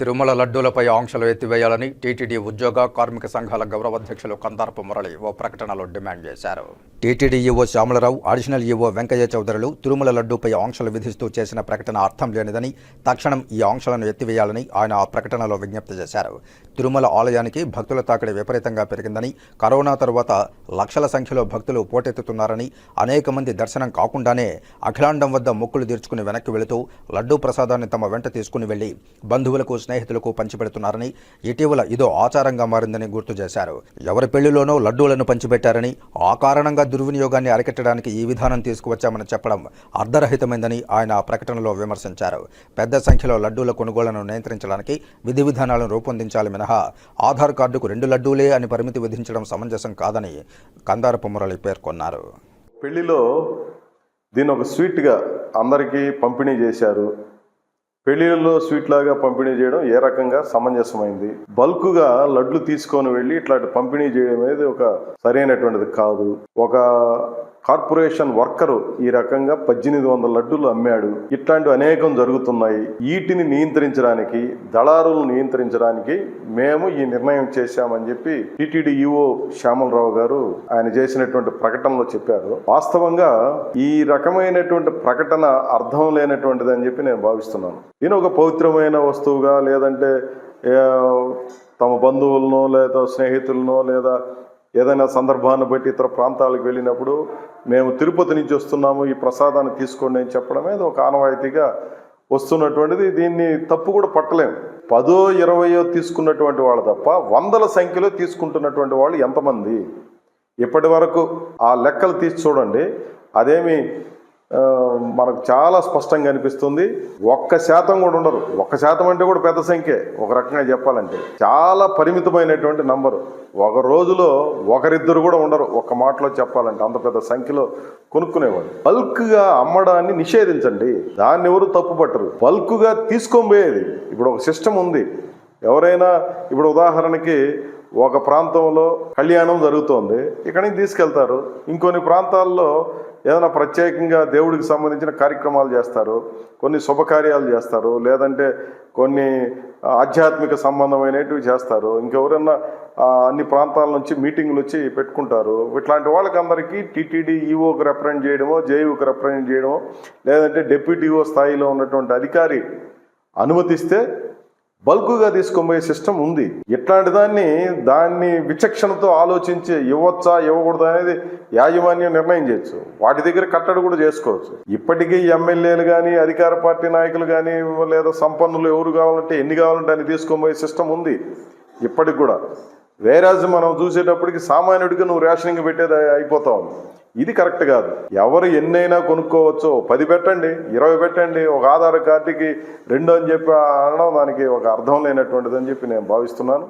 తిరుమల లడ్డూలపై ఆంక్షలు ఎత్తివేయాలని టీటీడీ ఉద్యోగ కార్మిక సంఘాల గౌరవాధ్యక్షులు కందార్పు మురళి ఓ ప్రకటనలో డిమాండ్ చేశారు. TTD EO Shyamala Rao additional EO Venkaiah చౌదరులు Tirumala లడ్డూపై ఆంక్షలు విధిస్తూ చేసిన ప్రకటన అర్థం లేనిదని తక్షణం ఈ ఆంక్షలను ఎత్తివేయాలని ఆయన ఆ ప్రకటనలో విజ్ఞప్తి చేశారు. తిరుమల ఆలయానికి భక్తుల తాకిడి విపరీతంగా పెరిగిందని కరోనా తరువాత లక్షల సంఖ్యలో భక్తులు పోటెత్తుతున్నారని అనేక మంది దర్శనం కాకుండానే అఖిలాండం వద్ద మొక్కులు తీర్చుకుని వెనక్కి వెళుతూ లడ్డూ ప్రసాదాన్ని తమ వెంట తీసుకుని వెళ్ళి బంధువులకు స్నేహితులకు పంచిపెడుతున్నారని ఇటీవల ఇదో ఆచారంగా మారిందని గుర్తు చేశారు. ఎవరి పెళ్ళిలోనో లడ్డూలను పంచిపెట్టారని ఆ కారణంగా దుర్వినియోగాన్ని అరికట్టడానికి ఈ విధానం తీసుకువచ్చామని చెప్పడం అర్ధరహితమైందని ఆయన ఆ ప్రకటనలో విమర్శించారు. పెద్ద సంఖ్యలో లడ్డూల కొనుగోళ్ళను నియంత్రించడానికి విధి విధానాలను రూపొందించాలి మినహా ఆధార్ కార్డుకు రెండు లడ్డూలే అని పరిమితి విధించడం సమంజసం కాదని కందారపు మురళి పేర్కొన్నారు. పెళ్ళిలో దీని ఒక స్వీట్గా అందరికీ పంపిణీ చేశారు. పెళ్ళిళ్ళలో స్వీట్ లాగా పంపిణీ చేయడం ఏ రకంగా సమంజసమైంది? బల్క్గా లడ్లు తీసుకొని వెళ్ళి ఇట్లాంటి పంపిణీ చేయడం అనేది ఒక సరైనటువంటిది కాదు. ఒక కార్పొరేషన్ వర్కరు ఈ రకంగా పద్దెనిమిది వందల లడ్డూలు అమ్మాడు. ఇట్లాంటివి అనేకం జరుగుతున్నాయి. వీటిని నియంత్రించడానికి దళారులను నియంత్రించడానికి మేము ఈ నిర్ణయం చేశామని చెప్పి టిటిడి ఈఓ శ్యామలరావు గారు ఆయన చేసినటువంటి ప్రకటనలో చెప్పారు. వాస్తవంగా ఈ రకమైనటువంటి ప్రకటన అర్థం లేనటువంటిది అని చెప్పి నేను భావిస్తున్నాను. దీని ఒక పవిత్రమైన వస్తువుగా లేదంటే తమ బంధువులనో లేదా స్నేహితులనో లేదా ఏదైనా సందర్భాన్ని బట్టి ఇతర ప్రాంతాలకు వెళ్ళినప్పుడు మేము తిరుపతి నుంచి వస్తున్నాము ఈ ప్రసాదాన్ని తీసుకోండి అని చెప్పడమే అది ఒక ఆనవాయితీగా వస్తున్నటువంటిది. దీన్ని తప్పు కూడా పట్టలేము. పదో ఇరవయో తీసుకున్నటువంటి వాళ్ళు తప్ప వందల సంఖ్యలో తీసుకుంటున్నటువంటి వాళ్ళు ఎంతమంది? ఇప్పటి వరకు ఆ లెక్కలు తీసి చూడండి. అదేమి మనకు చాలా స్పష్టంగా అనిపిస్తుంది. ఒక్క శాతం కూడా ఉండరు ఒక్క శాతం అంటే కూడా పెద్ద సంఖ్య. ఒక రకంగా చెప్పాలంటే. చాలా పరిమితమైనటువంటి నంబరు. ఒక రోజులో ఒకరిద్దరు కూడా ఉండరు. ఒక్క మాటలో చెప్పాలంటే అంత పెద్ద సంఖ్యలో కొనుక్కునేవాడు బల్క్గా అమ్మడాన్ని నిషేధించండి. దాన్ని ఎవరు తప్పుపట్టరు బల్క్గా తీసుకొని పోయేది ఇప్పుడు ఒక సిస్టమ్ ఉంది. ఎవరైనా ఇప్పుడు ఉదాహరణకి ఒక ప్రాంతంలో కళ్యాణం జరుగుతోంది. ఇక్కడి నుంచి తీసుకెళ్తారు. ఇంకొన్ని ప్రాంతాల్లో ఏదైనా ప్రత్యేకంగా దేవుడికి సంబంధించిన కార్యక్రమాలు చేస్తారు. కొన్ని శుభకార్యాలు చేస్తారు. లేదంటే కొన్ని ఆధ్యాత్మిక సంబంధమైనవి చేస్తారు. ఇంకెవరైనా అన్ని ప్రాంతాల నుంచి మీటింగ్లు వచ్చి పెట్టుకుంటారు. ఇట్లాంటి వాళ్ళకి అందరికీ టీటీడీ ఈఓకి రిప్రజెంట్ చేయడమో జేయూకి రిప్రజెంట్ చేయడమో లేదంటే డిప్యూటీఓ స్థాయిలో ఉన్నటువంటి అధికారి అనుమతిస్తే బల్క్గా తీసుకొనిపోయే సిస్టమ్ ఉంది. ఇట్లాంటి దాన్ని దాన్ని విచక్షణతో ఆలోచించి ఇవ్వచ్చా ఇవ్వకూడదు అనేది యాజమాన్యం నిర్ణయం చేయొచ్చు. వాటి దగ్గర కట్టడి కూడా చేసుకోవచ్చు. ఇప్పటికీ ఎమ్మెల్యేలు కానీ అధికార పార్టీ నాయకులు కానీ లేదా సంపన్నులు ఎవరు కావాలంటే ఎన్ని కావాలంటే అని తీసుకొనిపోయే సిస్టమ్ ఉంది. ఇప్పటికి కూడా. వేరాజ్ మనం చూసేటప్పటికి సామాన్యుడికి నువ్వు రేషనింగ్ పెట్టేది అయిపోతావు ఇది కరెక్ట్ కాదు. ఎవరు ఎన్నైనా కొనుక్కోవచ్చు. పది పెట్టండి ఇరవై పెట్టండి ఒక ఆధార్ కార్డుకి రెండు అని చెప్పి అనడం దానికి ఒక అర్థం లేనటువంటిది అని చెప్పి నేను భావిస్తున్నాను.